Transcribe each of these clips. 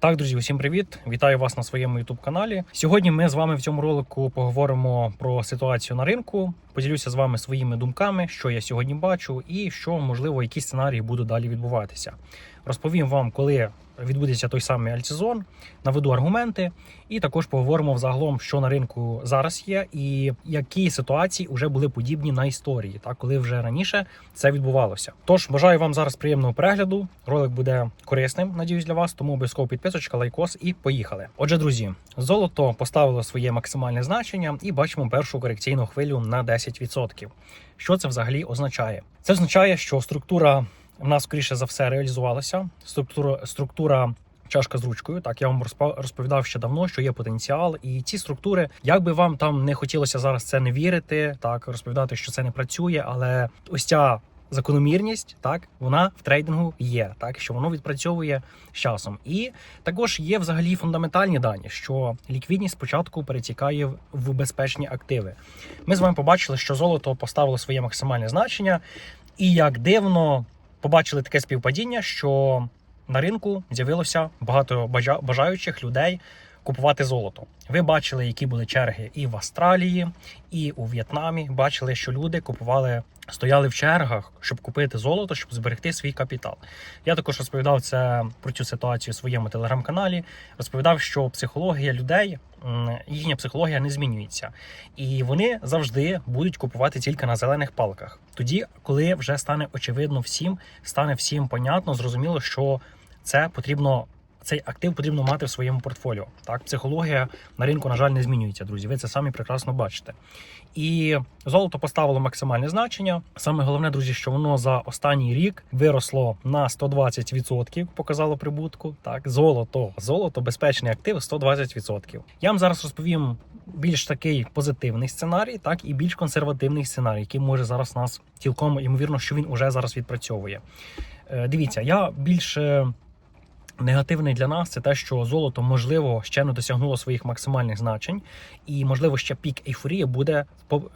Так, друзі, усім привіт! Вітаю вас на своєму youtube каналі. Сьогодні ми з вами в цьому ролику поговоримо про ситуацію на ринку. Поділюся з вами своїми думками, що я сьогодні бачу, і що можливо, які сценарії будуть далі відбуватися. Розповім вам, коли відбудеться той самий альтсезон, наведу аргументи, і також поговоримо взагалом, що на ринку зараз є, і які ситуації вже були подібні на історії, так коли вже раніше це відбувалося. Тож бажаю вам зараз приємного перегляду. Ролик буде корисним, надіюсь, для вас. Тому обов'язково підписочка, лайкос і поїхали. Отже, друзі, золото поставило своє максимальне значення, і бачимо першу корекційну хвилю на 10%. Що це взагалі означає? Це означає, що структура в нас скоріше за все реалізувалася. Структура структура. Чашка з ручкою, так я вам розповідав ще давно, що є потенціал, і ці структури, як би вам там не хотілося зараз це не вірити, так розповідати, що це не працює, але ось ця закономірність, так вона в трейдингу є, так що воно відпрацьовує з часом. І також є взагалі фундаментальні дані, що ліквідність спочатку перетікає в безпечні активи. Ми з вами побачили, що золото поставило своє максимальне значення, і як дивно побачили таке співпадіння, що на ринку з'явилося багато бажа- бажаючих людей купувати золото. Ви бачили, які були черги і в Австралії, і у В'єтнамі. Бачили, що люди купували, стояли в чергах, щоб купити золото, щоб зберегти свій капітал. Я також розповідав це про цю ситуацію у своєму телеграм-каналі. Розповідав, що психологія людей, їхня психологія не змінюється, і вони завжди будуть купувати тільки на зелених палках. Тоді, коли вже стане очевидно всім, стане всім понятно, зрозуміло, що це потрібно. Цей актив потрібно мати в своєму портфоліо. Так, психологія на ринку, на жаль, не змінюється, друзі. Ви це самі прекрасно бачите. І золото поставило максимальне значення. Саме головне, друзі, що воно за останній рік виросло на 120%, показало прибутку. Так, золото, золото, безпечний актив 120%. Я вам зараз розповім більш такий позитивний сценарій, так і більш консервативний сценарій, який може зараз нас цілком ймовірно, що він уже зараз відпрацьовує. Е, Дивіться, я більше. Негативний для нас це те, що золото можливо ще не досягнуло своїх максимальних значень, і можливо ще пік ейфорії буде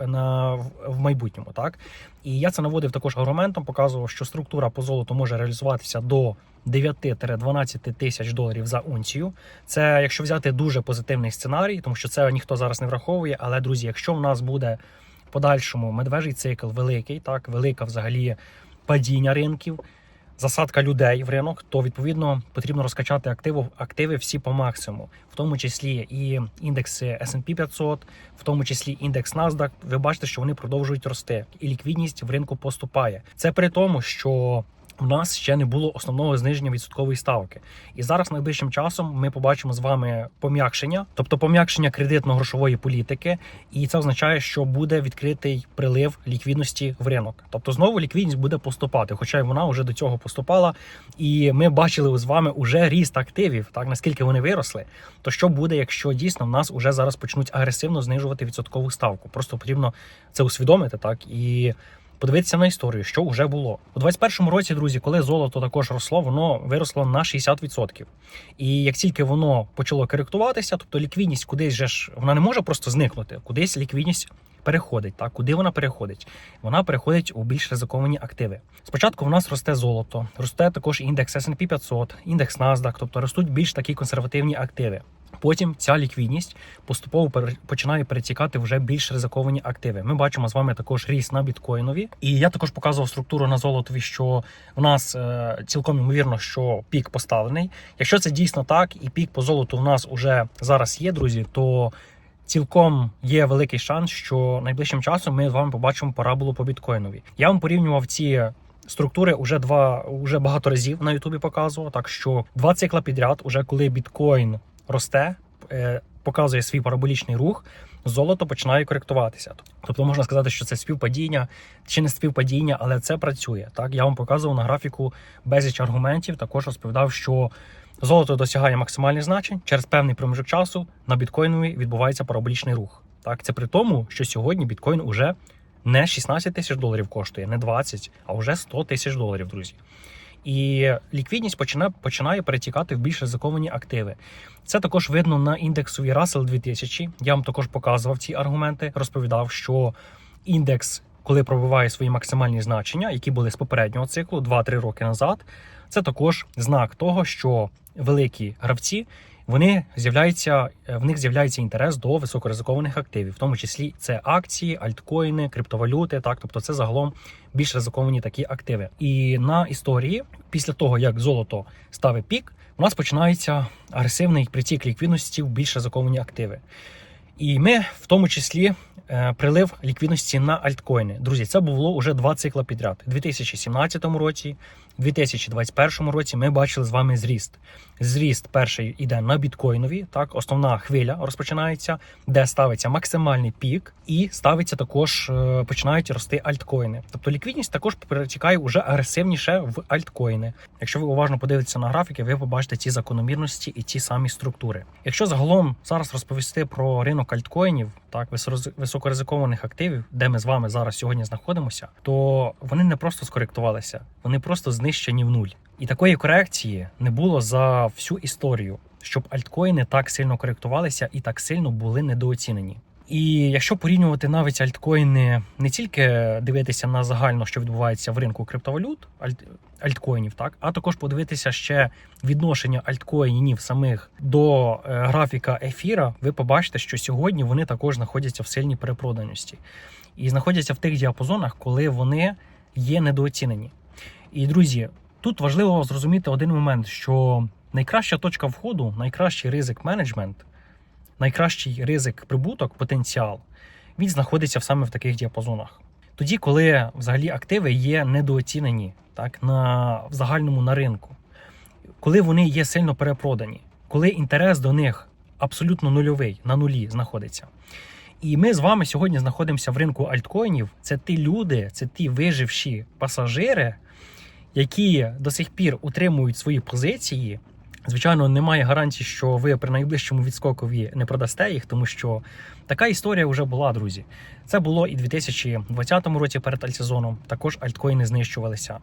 на в майбутньому. Так і я це наводив також аргументом, показував, що структура по золоту може реалізуватися до 9-12 тисяч доларів за унцію. Це якщо взяти дуже позитивний сценарій, тому що це ніхто зараз не враховує. Але друзі, якщо в нас буде в подальшому медвежий цикл великий, так велика взагалі падіння ринків засадка людей в ринок, то відповідно потрібно розкачати активи, активи всі по максимуму, в тому числі і індекси S&P 500, в тому числі індекс NASDAQ. Ви бачите, що вони продовжують рости, і ліквідність в ринку поступає. Це при тому, що у нас ще не було основного зниження відсоткової ставки, і зараз найближчим часом ми побачимо з вами пом'якшення, тобто пом'якшення кредитно-грошової політики, і це означає, що буде відкритий прилив ліквідності в ринок. Тобто знову ліквідність буде поступати, хоча й вона вже до цього поступала. І ми бачили з вами уже ріст активів, так наскільки вони виросли. То що буде, якщо дійсно в нас уже зараз почнуть агресивно знижувати відсоткову ставку? Просто потрібно це усвідомити, так і. Подивитися на історію, що вже було у 21-му році, друзі, коли золото також росло, воно виросло на 60%. І як тільки воно почало коректуватися, тобто ліквідність кудись же ж вона не може просто зникнути, кудись ліквідність переходить. Так, куди вона переходить? Вона переходить у більш ризиковані активи. Спочатку в нас росте золото, росте також індекс S&P 500, індекс NASDAQ, тобто ростуть більш такі консервативні активи. Потім ця ліквідність поступово починає перетікати вже більш ризиковані активи. Ми бачимо з вами також ріст на біткоїнові. І я також показував структуру на золотові, що в нас е, цілком ймовірно, що пік поставлений. Якщо це дійсно так, і пік по золоту в нас уже зараз є, друзі, то цілком є великий шанс, що найближчим часом ми з вами побачимо параболу по біткоїнові. Я вам порівнював ці. Структури вже два уже багато разів на Ютубі показував. Так що два цикла підряд, уже коли біткоін росте, е, показує свій параболічний рух, золото починає коректуватися. Тобто можна сказати, що це співпадіння чи не співпадіння, але це працює. Так я вам показував на графіку безліч аргументів. Також розповідав, що золото досягає максимальних значень через певний проміжок часу на біткоїнові відбувається параболічний рух. Так, це при тому, що сьогодні біткоін уже не 16 тисяч доларів коштує, не 20, а вже 100 тисяч доларів, друзі. І ліквідність починає, починає перетікати в більш ризиковані активи. Це також видно на індексові Russell 2000. Я вам також показував ці аргументи, розповідав, що індекс, коли пробиває свої максимальні значення, які були з попереднього циклу 2-3 роки назад, це також знак того, що великі гравці вони з'являються, е, в них з'являється інтерес до високоризикованих активів, в тому числі це акції, альткоїни, криптовалюти. Так, тобто це загалом більш ризиковані такі активи. І на історії, після того як золото ставить пік, у нас починається агресивний притік ліквідності в більш ризиковані активи. І ми в тому числі е, прилив ліквідності на альткоїни. Друзі, це було уже два цикла підряд. У 2017 році, у 2021 році ми бачили з вами зріст. Зріст перший йде на біткоїнові. Так, основна хвиля розпочинається, де ставиться максимальний пік, і ставиться також е, починають рости альткоїни. Тобто ліквідність також перетікає уже агресивніше в альткоїни. Якщо ви уважно подивитеся на графіки, ви побачите ці закономірності і ті самі структури. Якщо загалом зараз розповісти про ринок альткоїнів, так високоризикованих активів, де ми з вами зараз сьогодні знаходимося, то вони не просто скоректувалися, вони просто знищені в нуль. І такої корекції не було за всю історію, щоб альткоїни так сильно коректувалися і так сильно були недооцінені. І якщо порівнювати навіть альткоїни, не тільки дивитися на загально, що відбувається в ринку криптовалют, альт, альткоїнів, так, а також подивитися ще відношення альткоїнів самих до е, графіка ефіра, ви побачите, що сьогодні вони також знаходяться в сильній перепроданості і знаходяться в тих діапазонах, коли вони є недооцінені. І друзі, тут важливо зрозуміти один момент, що найкраща точка входу, найкращий ризик менеджмент, найкращий ризик прибуток, потенціал, він знаходиться саме в таких діапазонах. Тоді, коли взагалі активи є недооцінені так, на, в загальному на ринку, коли вони є сильно перепродані, коли інтерес до них абсолютно нульовий, на нулі знаходиться. І ми з вами сьогодні знаходимося в ринку альткоїнів. Це ті люди, це ті виживші пасажири, які до сих пір утримують свої позиції. Звичайно, немає гарантії, що ви при найближчому відскокові не продасте їх, тому що така історія вже була, друзі. Це було і в 2020 році перед альтсезоном. Також альткоїни знищувалися.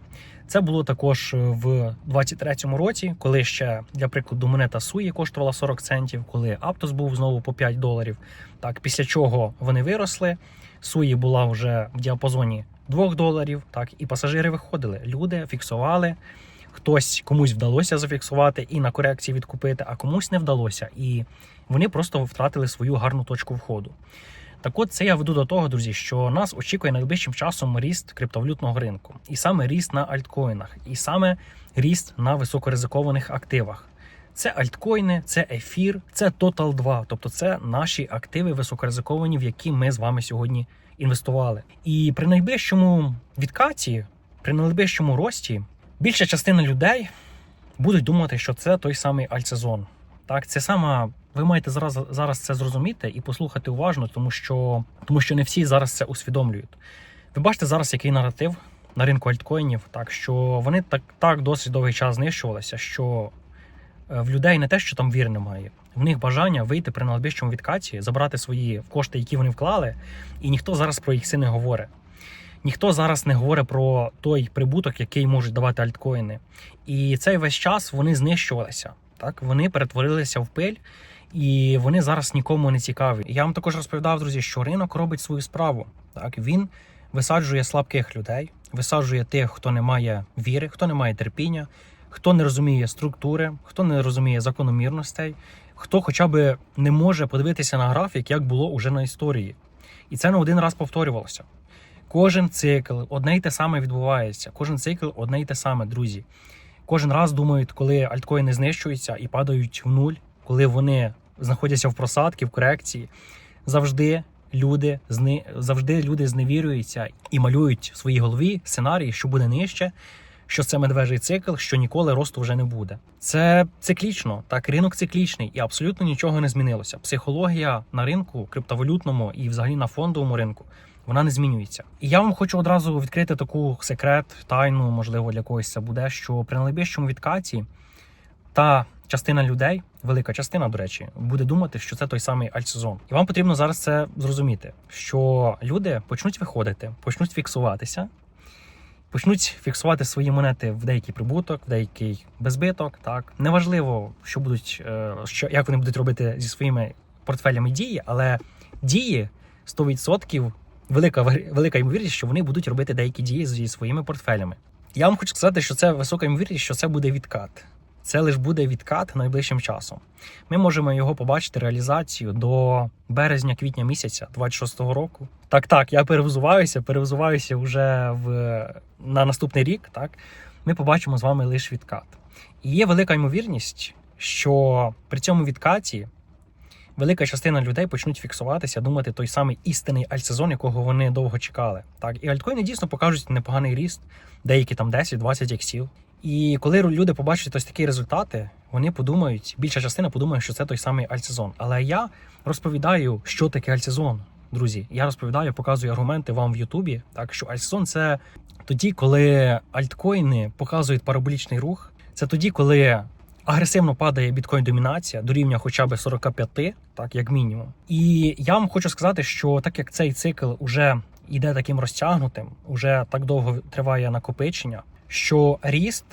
Це було також в 2023 році, коли ще для прикладу монета Суї коштувала 40 центів, коли Аптос був знову по 5 доларів. Так, після чого вони виросли. Суї була вже в діапазоні 2 доларів. Так, і пасажири виходили. Люди фіксували. Хтось комусь вдалося зафіксувати і на корекції відкупити, а комусь не вдалося. І вони просто втратили свою гарну точку входу. Так от це я веду до того, друзі, що нас очікує найближчим часом ріст криптовалютного ринку, і саме ріст на альткоїнах, і саме ріст на високоризикованих активах. Це альткоїни, це ефір, це Total 2, тобто це наші активи високоризиковані, в які ми з вами сьогодні інвестували. І при найближчому відкаті, при найближчому рості, більша частина людей будуть думати, що це той самий альтсезон. Так, це сама. Ви маєте зараз зараз це зрозуміти і послухати уважно, тому що тому що не всі зараз це усвідомлюють. Ви бачите зараз, який наратив на ринку альткоїнів, так що вони так так досить довгий час знищувалися, що е, в людей не те, що там віри немає, в них бажання вийти при найближчому відкаті, забрати свої кошти, які вони вклали, і ніхто зараз про їх це не говорить. Ніхто зараз не говорить про той прибуток, який можуть давати альткоїни. І цей весь час вони знищувалися. Так, вони перетворилися в пиль, і вони зараз нікому не цікаві. Я вам також розповідав, друзі, що ринок робить свою справу. Так, він висаджує слабких людей, висаджує тих, хто не має віри, хто не має терпіння, хто не розуміє структури, хто не розуміє закономірностей, хто хоча б не може подивитися на графік, як було уже на історії. І це не один раз повторювалося. Кожен цикл одне й те саме відбувається. Кожен цикл одне й те саме, друзі. Кожен раз думають, коли альткоїни знищуються і падають в нуль, коли вони знаходяться в просадки, в корекції. Завжди люди завжди люди зневірюються і малюють в своїй голові сценарії, що буде нижче, що це медвежий цикл, що ніколи росту вже не буде. Це циклічно, так ринок циклічний і абсолютно нічого не змінилося. Психологія на ринку криптовалютному і взагалі на фондовому ринку вона не змінюється. І я вам хочу одразу відкрити таку секрет, тайну, можливо, для когось це буде, що при найближчому відкаті та частина людей, велика частина, до речі, буде думати, що це той самий альтсезон. І вам потрібно зараз це зрозуміти, що люди почнуть виходити, почнуть фіксуватися. Почнуть фіксувати свої монети в деякий прибуток, в деякий безбиток. Так неважливо, що будуть, е, що як вони будуть робити зі своїми портфелями дії, але дії 100% велика велика ймовірність, що вони будуть робити деякі дії зі своїми портфелями. Я вам хочу сказати, що це висока ймовірність, що це буде відкат. Це лише буде відкат найближчим часом. Ми можемо його побачити реалізацію до березня-квітня місяця 26-го року. Так, так, я перевзуваюся, перевзуваюся вже в на наступний рік. Так, ми побачимо з вами лише відкат. І є велика ймовірність, що при цьому відкаті велика частина людей почнуть фіксуватися, думати той самий істинний альтсезон, якого вони довго чекали. Так, і альткоїни дійсно покажуть непоганий ріст, деякі там 10-20 іксів. І коли люди побачать ось такі результати, вони подумають, більша частина подумає, що це той самий альтсезон. Але я розповідаю, що таке альтсезон, друзі. Я розповідаю, показую аргументи вам в Ютубі. Так що альтсезон це тоді, коли альткоїни показують параболічний рух. Це тоді, коли агресивно падає біткоін домінація до рівня хоча б 45, так як мінімум. І я вам хочу сказати, що так як цей цикл уже йде таким розтягнутим, уже так довго триває накопичення, що ріст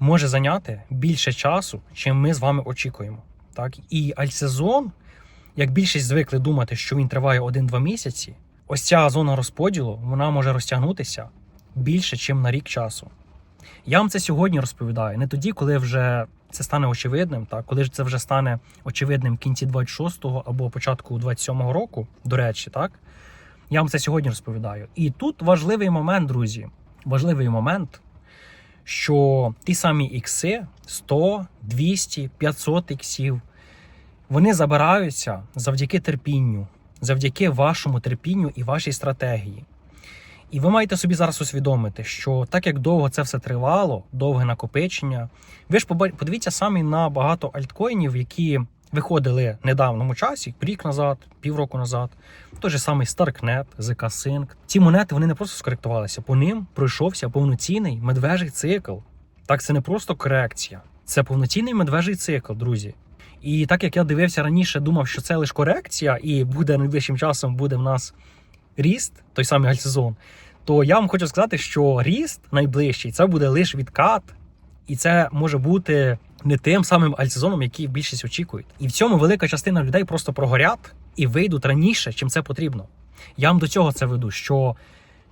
може зайняти більше часу, чим ми з вами очікуємо. Так і альтсезон, як більшість звикли думати, що він триває 1-2 місяці. Ось ця зона розподілу вона може розтягнутися більше, ніж на рік часу. Я вам це сьогодні розповідаю, не тоді, коли вже це стане очевидним, так коли ж це вже стане очевидним в кінці 26-го або початку 27-го року, до речі, так я вам це сьогодні розповідаю. І тут важливий момент, друзі. Важливий момент, що ті самі ікси 100, 200, 500 іксів, вони забираються завдяки терпінню, завдяки вашому терпінню і вашій стратегії. І ви маєте собі зараз усвідомити, що так як довго це все тривало, довге накопичення, ви ж подивіться самі на багато альткоїнів, які виходили в недавньому часі, рік назад, півроку назад. Той же самий Starknet, ZK Sync. Ці монети вони не просто скоректувалися, по ним пройшовся повноцінний медвежий цикл. Так, це не просто корекція, це повноцінний медвежий цикл, друзі. І так як я дивився раніше, думав, що це лише корекція, і буде найближчим часом буде в нас ріст, той самий альтсезон, то я вам хочу сказати, що ріст найближчий це буде лише відкат, і це може бути не тим самим альтсезоном, який більшість очікують. І в цьому велика частина людей просто прогорять і вийдуть раніше, чим це потрібно. Я вам до цього це веду, що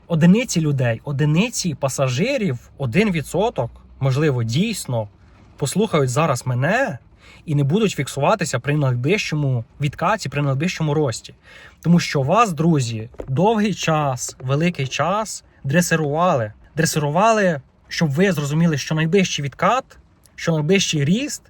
одиниці людей, одиниці пасажирів, один відсоток, можливо, дійсно послухають зараз мене і не будуть фіксуватися при найближчому відкаті, при найближчому рості. Тому що вас, друзі, довгий час, великий час дресирували. Дресирували, щоб ви зрозуміли, що найближчий відкат, що найближчий ріст,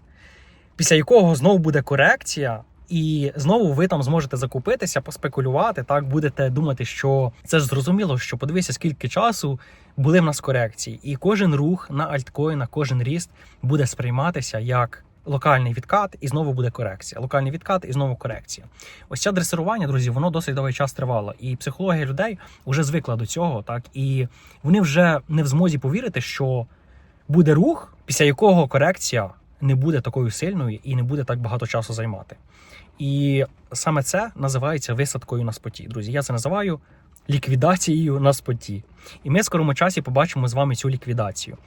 після якого знову буде корекція. І знову ви там зможете закупитися, поспекулювати. Так будете думати, що це зрозуміло, що подивися, скільки часу були в нас корекції, і кожен рух на альткоїна, кожен ріст буде сприйматися як локальний відкат, і знову буде корекція. Локальний відкат і знову корекція. Ось це дресирування, друзі, воно досить довгий час тривало. І психологія людей вже звикла до цього, так і вони вже не в змозі повірити, що буде рух, після якого корекція не буде такою сильною і не буде так багато часу займати. І саме це називається висадкою на споті. Друзі, я це називаю ліквідацією на споті. І ми в скорому часі побачимо з вами цю ліквідацію.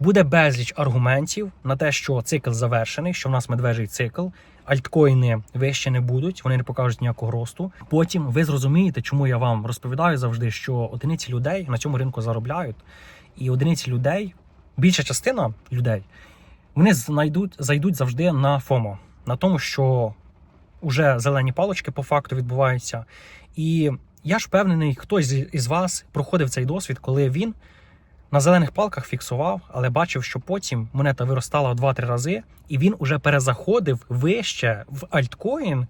Буде безліч аргументів на те, що цикл завершений, що в нас медвежий цикл, альткоїни вище не будуть, вони не покажуть ніякого росту. Потім ви зрозумієте, чому я вам розповідаю завжди, що одиниці людей на цьому ринку заробляють, і одиниці людей, більша частина людей, вони знайдуть, зайдуть завжди на ФОМО, на тому, що вже зелені палочки по факту відбуваються. І я ж впевнений, хтось із вас проходив цей досвід, коли він на зелених палках фіксував, але бачив, що потім монета виростала в 2-3 рази, і він уже перезаходив вище в альткоін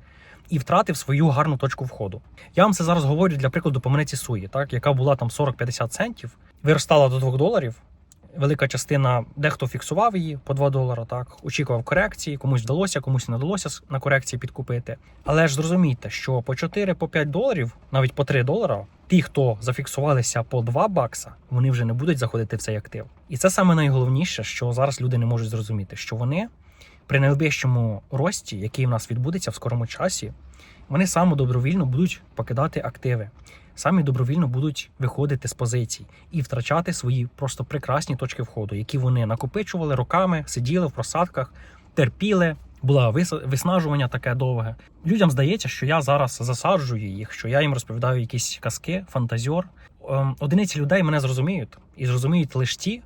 і втратив свою гарну точку входу. Я вам це зараз говорю для прикладу по монеті Суї, так яка була там 40-50 центів, виростала до 2 доларів. Велика частина дехто фіксував її по 2 долара, так очікував корекції, комусь вдалося, комусь не вдалося на корекції підкупити. Але ж зрозумійте, що по 4 по 5 доларів, навіть по 3 долара, ті, хто зафіксувалися по 2 бакса, вони вже не будуть заходити в цей актив. І це саме найголовніше, що зараз люди не можуть зрозуміти, що вони при найближчому рості, який в нас відбудеться в скорому часі, вони саме добровільно будуть покидати активи. Самі добровільно будуть виходити з позицій і втрачати свої просто прекрасні точки входу, які вони накопичували роками, сиділи в просадках, терпіли. Була вис- виснажування таке довге. Людям здається, що я зараз засаджую їх, що я їм розповідаю якісь казки, фантазьор. Ем, Одиниці людей мене зрозуміють і зрозуміють лише ті,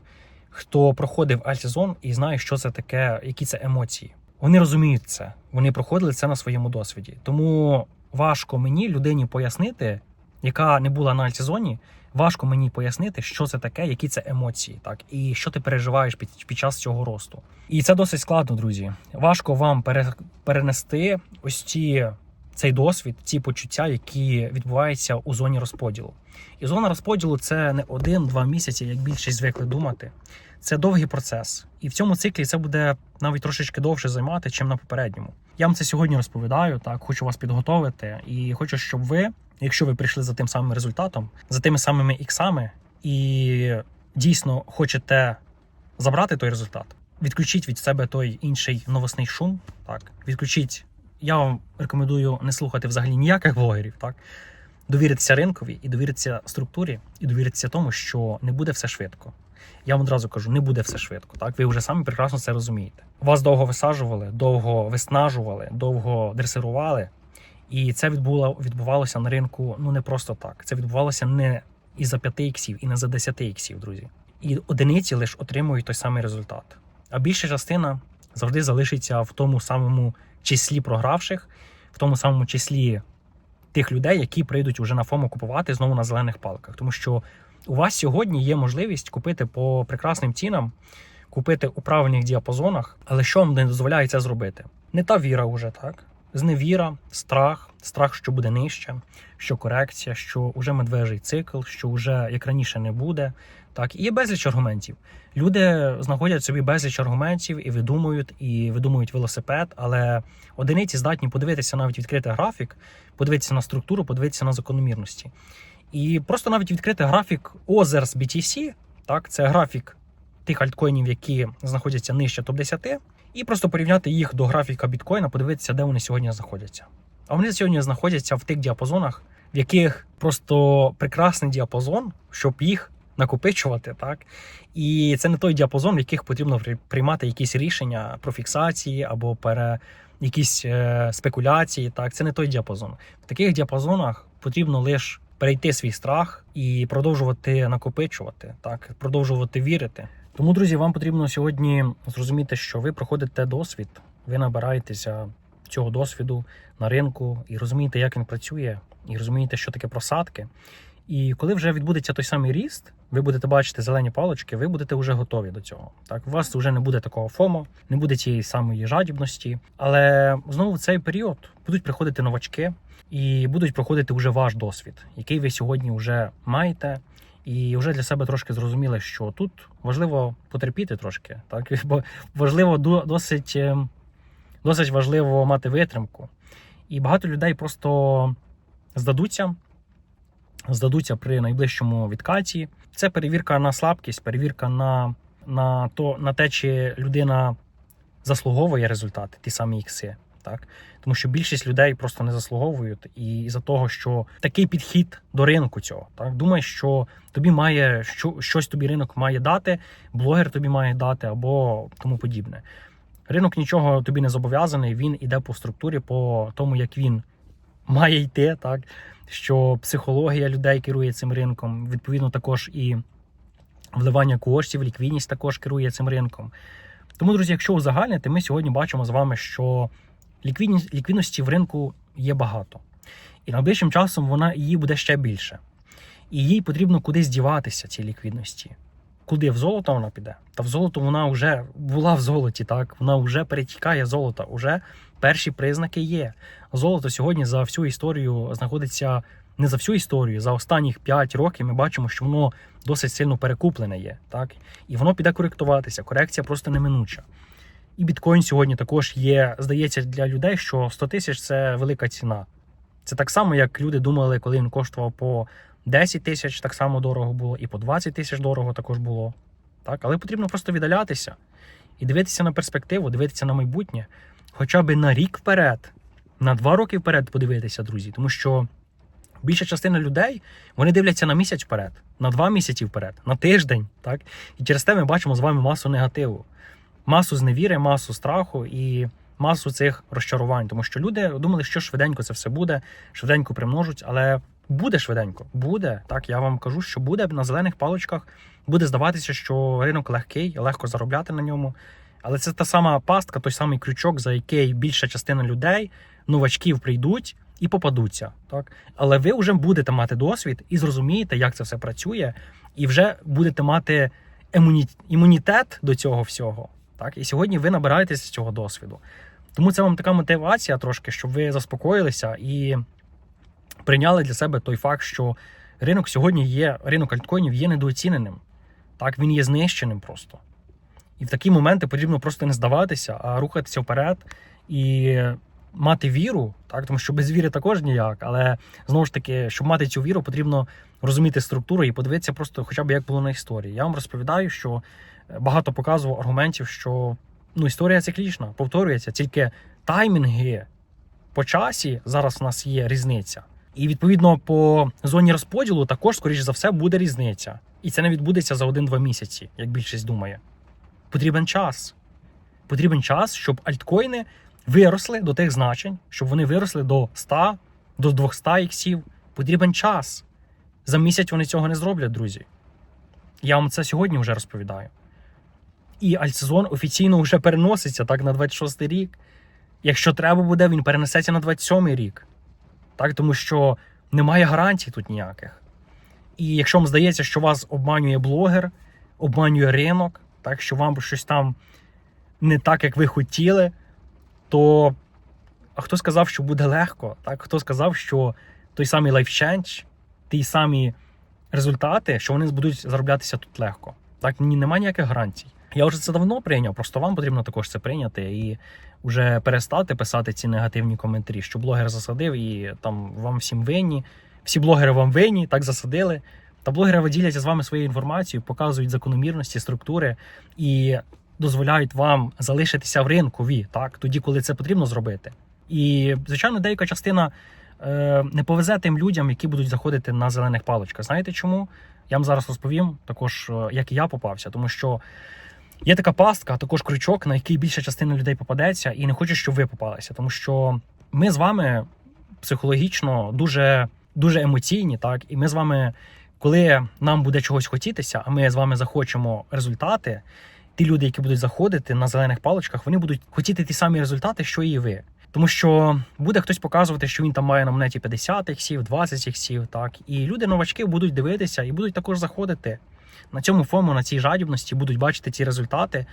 хто проходив альтсезон і знає, що це таке, які це емоції. Вони розуміють це, вони проходили це на своєму досвіді. Тому важко мені людині пояснити, яка не була на альтсезоні, важко мені пояснити, що це таке, які це емоції, так і що ти переживаєш під, під час цього росту. І це досить складно, друзі. Важко вам пере, перенести ось ці, цей досвід, ці почуття, які відбуваються у зоні розподілу. І зона розподілу це не один-два місяці, як більшість звикли думати. Це довгий процес, і в цьому циклі це буде навіть трошечки довше займати, чим на попередньому. Я вам це сьогодні розповідаю. Так, хочу вас підготовити, і хочу, щоб ви, якщо ви прийшли за тим самим результатом, за тими самими іксами, і дійсно хочете забрати той результат, відключіть від себе той інший новосний шум. Так, відключіть. Я вам рекомендую не слухати взагалі ніяких блогерів. Так, довіритися ринкові і довіритися структурі, і довіритися тому, що не буде все швидко. Я вам одразу кажу, не буде все швидко. Так, ви вже самі прекрасно це розумієте. Вас довго висаджували, довго виснажували, довго дресирували, і це відбуло, відбувалося на ринку ну не просто так. Це відбувалося не із за 5 іксів і не за 10 іксів, друзі. І одиниці лише отримують той самий результат. А більша частина завжди залишиться в тому самому числі програвших, в тому самому числі тих людей, які прийдуть уже на ФОМО купувати знову на зелених палках. Тому що у вас сьогодні є можливість купити по прекрасним цінам, купити у правильних діапазонах, але що вам не дозволяє це зробити? Не та віра вже так. Зневіра, страх, страх, що буде нижче, що корекція, що вже медвежий цикл, що вже як раніше не буде. Так, і є безліч аргументів. Люди знаходять собі безліч аргументів і видумують, і видумують велосипед, але одиниці здатні подивитися навіть відкрити графік, подивитися на структуру, подивитися на закономірності. І просто навіть відкрити графік Озерс BTC, так, це графік тих альткоїнів, які знаходяться нижче топ-10, і просто порівняти їх до графіка біткоїна, подивитися, де вони сьогодні знаходяться. А вони сьогодні знаходяться в тих діапазонах, в яких просто прекрасний діапазон, щоб їх накопичувати, так і це не той діапазон, в яких потрібно при- приймати якісь рішення про фіксації або пере якісь е, спекуляції. Так, це не той діапазон. В таких діапазонах потрібно лише перейти свій страх і продовжувати накопичувати, так продовжувати вірити. Тому, друзі, вам потрібно сьогодні зрозуміти, що ви проходите досвід, ви набираєтеся цього досвіду на ринку і розумієте, як він працює, і розумієте, що таке просадки. І коли вже відбудеться той самий ріст, ви будете бачити зелені палочки, ви будете вже готові до цього. Так, у вас вже не буде такого фомо, не буде цієї самої жадібності. Але знову в цей період будуть приходити новачки і будуть проходити вже ваш досвід, який ви сьогодні вже маєте. І вже для себе трошки зрозуміли, що тут важливо потерпіти трошки, так бо важливо досить, е, досить важливо мати витримку. І багато людей просто здадуться, здадуться при найближчому відкаті. Це перевірка на слабкість, перевірка на, на, то, на те, чи людина заслуговує результати, ті самі ікси. Так? Тому що більшість людей просто не заслуговують, і із-за того, що такий підхід до ринку цього, так думаєш, що тобі має що, щось тобі ринок має дати, блогер тобі має дати або тому подібне. Ринок нічого тобі не зобов'язаний, він іде по структурі, по тому, як він має йти, так що психологія людей керує цим ринком. Відповідно, також і вливання коштів, ліквідність також керує цим ринком. Тому, друзі, якщо узагальнити, ми сьогодні бачимо з вами, що ліквідність, ліквідності в ринку є багато. І найближчим часом вона її буде ще більше. І їй потрібно кудись діватися, цій ліквідності. Куди в золото вона піде? Та в золото вона вже була в золоті, так вона вже перетікає золота. Уже перші признаки є. Золото сьогодні за всю історію знаходиться не за всю історію, за останніх 5 років ми бачимо, що воно досить сильно перекуплене є, так і воно піде коректуватися. Корекція просто неминуча. І біткоін сьогодні також є, здається, для людей, що 100 тисяч це велика ціна. Це так само, як люди думали, коли він коштував по 10 тисяч, так само дорого було, і по 20 тисяч дорого також було. Так? Але потрібно просто віддалятися і дивитися на перспективу, дивитися на майбутнє, хоча б на рік вперед, на два роки вперед подивитися, друзі. Тому що більша частина людей вони дивляться на місяць вперед, на два місяці вперед, на тиждень. Так? І через те ми бачимо з вами масу негативу, масу зневіри, масу страху і масу цих розчарувань. Тому що люди думали, що швиденько це все буде, швиденько примножуть, але Буде швиденько, буде. Так, я вам кажу, що буде на зелених паличках. Буде здаватися, що ринок легкий, легко заробляти на ньому. Але це та сама пастка, той самий крючок, за який більша частина людей, новачків прийдуть і попадуться. Так? Але ви вже будете мати досвід і зрозумієте, як це все працює, і вже будете мати імуні- імунітет до цього всього. Так? І сьогодні ви набираєтеся з цього досвіду. Тому це вам така мотивація трошки, щоб ви заспокоїлися і прийняли для себе той факт, що ринок сьогодні є, ринок альткоїнів є недооціненим. Так, він є знищеним просто. І в такі моменти потрібно просто не здаватися, а рухатися вперед і мати віру, так, тому що без віри також ніяк. Але знову ж таки, щоб мати цю віру, потрібно розуміти структуру і подивитися просто хоча б як було на історії. Я вам розповідаю, що багато показував аргументів, що ну, історія циклічна, повторюється, тільки таймінги по часі зараз у нас є різниця. І відповідно по зоні розподілу також, скоріш за все, буде різниця. І це не відбудеться за один-два місяці, як більшість думає. Потрібен час. Потрібен час, щоб альткоїни виросли до тих значень, щоб вони виросли до 100, до 200 іксів. Потрібен час. За місяць вони цього не зроблять, друзі. Я вам це сьогодні вже розповідаю. І альтсезон офіційно вже переноситься так на 26 рік. Якщо треба буде, він перенесеться на 27 рік. Так, тому що немає гарантій тут ніяких. І якщо вам здається, що вас обманює блогер, обманює ринок, так що вам щось там не так, як ви хотіли, то а хто сказав, що буде легко? Так? Хто сказав, що той самий лайфченч, ті самі результати, що вони будуть зароблятися тут легко? Так, немає ніяких гарантій. Я вже це давно прийняв, просто вам потрібно також це прийняти і вже перестати писати ці негативні коментарі, що блогер засадив і там вам всім винні. Всі блогери вам винні, так засадили. Та блогери діляться з вами своєю інформацією, показують закономірності, структури і дозволяють вам залишитися в ринкові, так, тоді, коли це потрібно зробити. І, звичайно, деяка частина е, не повезе тим людям, які будуть заходити на зелених паличках. Знаєте чому? Я вам зараз розповім також, е, як і я попався, тому що є така пастка, також крючок, на який більша частина людей попадеться, і не хочу, щоб ви попалися, тому що ми з вами психологічно дуже, дуже емоційні, так, і ми з вами, коли нам буде чогось хотітися, а ми з вами захочемо результати. Ті люди, які будуть заходити на зелених паличках, вони будуть хотіти ті самі результати, що і ви. Тому що буде хтось показувати, що він там має на монеті 50 іксів, 20 іксів, так. І люди новачки будуть дивитися і будуть також заходити на цьому фому, на цій жадібності, будуть бачити ці результати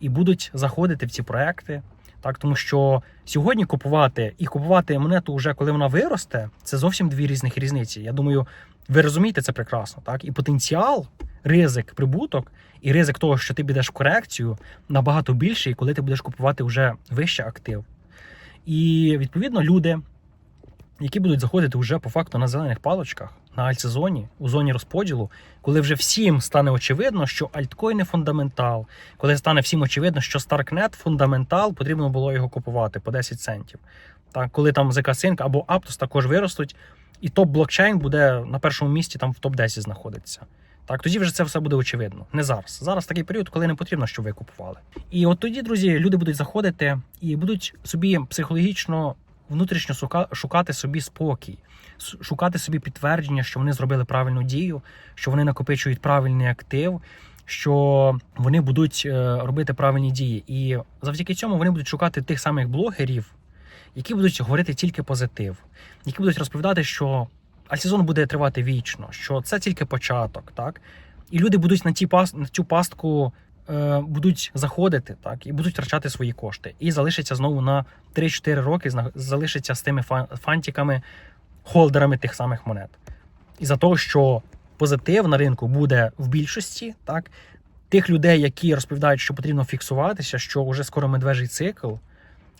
і будуть заходити в ці проекти. Так, тому що сьогодні купувати і купувати монету вже коли вона виросте, це зовсім дві різних різниці. Я думаю, ви розумієте це прекрасно. Так, і потенціал, ризик, прибуток, і ризик того, що ти підеш в корекцію, набагато більший, коли ти будеш купувати вже вище актив. І відповідно люди, які будуть заходити вже по факту на зелених палочках, на альтсезоні, у зоні розподілу, коли вже всім стане очевидно, що альткоїни фундаментал, коли стане всім очевидно, що Starknet фундаментал, потрібно було його купувати по 10 центів. Так, коли там ZK Sync або Aptos також виростуть, і топ блокчейн буде на першому місці там в топ 10 знаходиться. Так, тоді вже це все буде очевидно. Не зараз. Зараз такий період, коли не потрібно, щоб ви купували. І от тоді, друзі, люди будуть заходити і будуть собі психологічно, внутрішньо шукати собі спокій, шукати собі підтвердження, що вони зробили правильну дію, що вони накопичують правильний актив, що вони будуть е, робити правильні дії. І завдяки цьому вони будуть шукати тих самих блогерів, які будуть говорити тільки позитив, які будуть розповідати, що а сезон буде тривати вічно, що це тільки початок, так? І люди будуть на ті пас на цю пастку е, будуть заходити, так, і будуть втрачати свої кошти. І залишиться знову на 3-4 роки, залишиться з тими фан- фантиками, холдерами тих самих монет. І за того, що позитив на ринку буде в більшості, так, тих людей, які розповідають, що потрібно фіксуватися, що вже скоро медвежий цикл,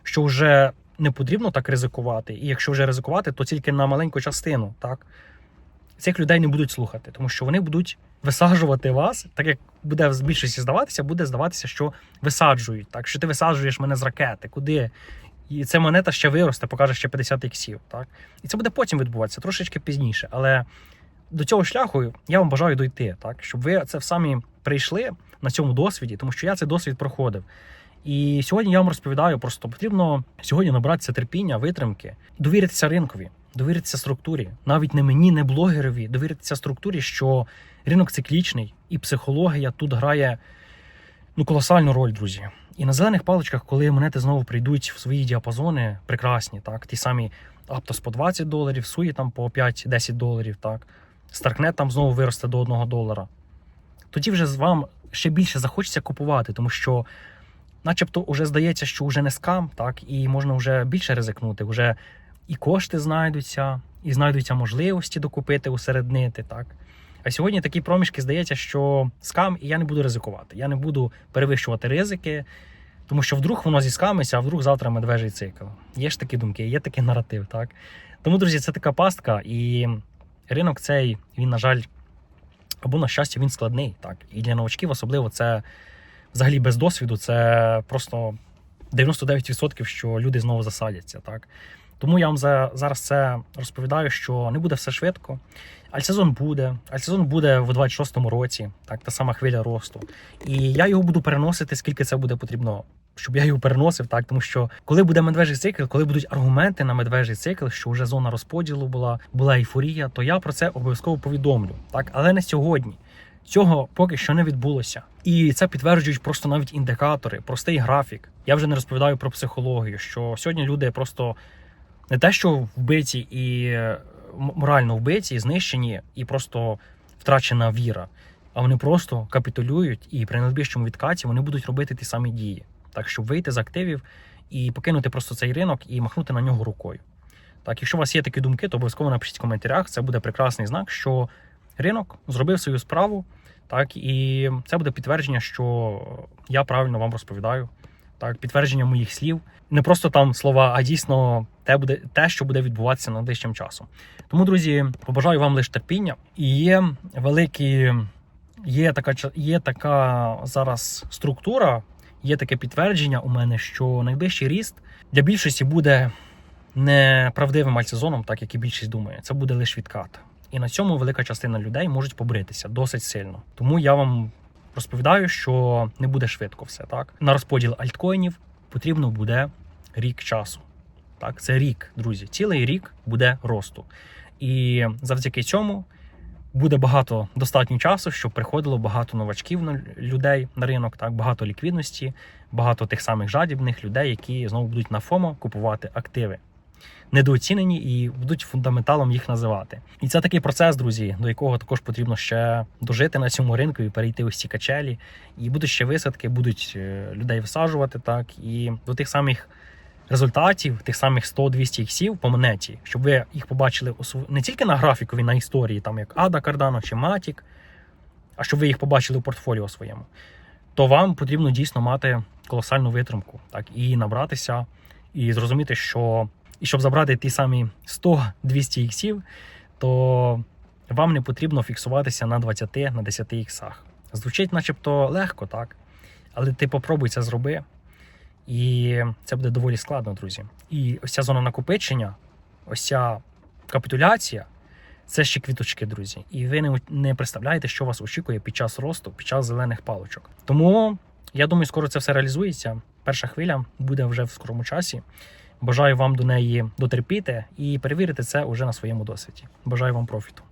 що вже не потрібно так ризикувати. І якщо вже ризикувати, то тільки на маленьку частину. Так? Цих людей не будуть слухати, тому що вони будуть висаджувати вас, так як буде в більшості здаватися, буде здаватися, що висаджують. Так що ти висаджуєш мене з ракети, куди? І ця монета ще виросте, покаже ще 50 іксів. Так? І це буде потім відбуватися, трошечки пізніше. Але до цього шляху я вам бажаю дойти, так? щоб ви це самі прийшли на цьому досвіді, тому що я цей досвід проходив. І сьогодні я вам розповідаю, просто потрібно сьогодні набратися терпіння, витримки, довіритися ринкові. довіритися структурі. Навіть не мені, не блогерові, довіритися структурі, що ринок циклічний і психологія тут грає ну, колосальну роль, друзі. І на зелених паличках, коли монети знову прийдуть в свої діапазони, прекрасні, так, ті самі Аптос по 20 доларів, Суї там по 5-10 доларів, так, Старкнет там знову виросте до 1 долара. Тоді вже з вам ще більше захочеться купувати, тому що, начебто, вже здається, що вже не скам, так, і можна вже більше ризикнути. Вже і кошти знайдуться, і знайдуться можливості докупити, усереднити. так. А сьогодні такі проміжки здається, що скам, і я не буду ризикувати. Я не буду перевищувати ризики, тому що вдруг воно зіскамиться, а вдруг завтра медвежий цикл. Є ж такі думки, є такий наратив. так. Тому, друзі, це така пастка, і ринок цей, він, на жаль, або на щастя, він складний. так. І для новачків особливо це взагалі без досвіду, це просто 99%, що люди знову засадяться. так. Тому я вам за, зараз це розповідаю, що не буде все швидко. Альсезон буде. Альсезон буде в 26-му році, так, та сама хвиля росту. І я його буду переносити, скільки це буде потрібно, щоб я його переносив, так тому що коли буде медвежий цикл, коли будуть аргументи на медвежий цикл, що вже зона розподілу була, була ейфорія, то я про це обов'язково повідомлю. Так, але не сьогодні. Цього поки що не відбулося, і це підтверджують просто навіть індикатори, простий графік. Я вже не розповідаю про психологію, що сьогодні люди просто не те, що вбиті і е, морально вбиті, знищені, і просто втрачена віра. А вони просто капітулюють і при найбільшому відкаті вони будуть робити ті самі дії, так щоб вийти з активів і покинути просто цей ринок і махнути на нього рукою. Так, якщо у вас є такі думки, то обов'язково напишіть в коментарях. Це буде прекрасний знак, що ринок зробив свою справу. Так, і це буде підтвердження, що я правильно вам розповідаю. Так, підтвердження моїх слів. Не просто там слова, а дійсно те буде те, що буде відбуватися найближчим часом. Тому, друзі, побажаю вам лише терпіння. І є великі, є така є така зараз структура, є таке підтвердження у мене, що найближчий ріст для більшості буде не правдивим альсезоном, так як і більшість думає. Це буде лише відкат. І на цьому велика частина людей можуть побритися досить сильно. Тому я вам розповідаю, що не буде швидко все так. На розподіл альткоїнів потрібно буде рік часу. Так, це рік, друзі. Цілий рік буде росту. І завдяки цьому буде багато достатньо часу, щоб приходило багато новачків на людей на ринок, так багато ліквідності, багато тих самих жадібних людей, які знову будуть на ФОМО купувати активи. Недооцінені і будуть фундаменталом їх називати. І це такий процес, друзі, до якого також потрібно ще дожити на цьому ринку і перейти ось ці качелі. І будуть ще висадки, будуть е, людей висаджувати так. І до тих самих результатів, тих самих 100-200 іксів по монеті, щоб ви їх побачили не тільки на графікові, на історії, там як Ада Кардано чи Матік, а щоб ви їх побачили у портфоліо своєму, то вам потрібно дійсно мати колосальну витримку, так, і набратися, і зрозуміти, що і щоб забрати ті самі 100-200 іксів, то вам не потрібно фіксуватися на 20 на 10 іксах. Звучить, начебто, легко, так? Але ти попробуй це зроби. І це буде доволі складно, друзі. І ось ця зона накопичення, ось ця капітуляція це ще квіточки, друзі. І ви не, не представляєте, що вас очікує під час росту, під час зелених паличок. Тому я думаю, скоро це все реалізується. Перша хвиля буде вже в скорому часі. Бажаю вам до неї дотерпіти і перевірити це уже на своєму досвіді. Бажаю вам профіту.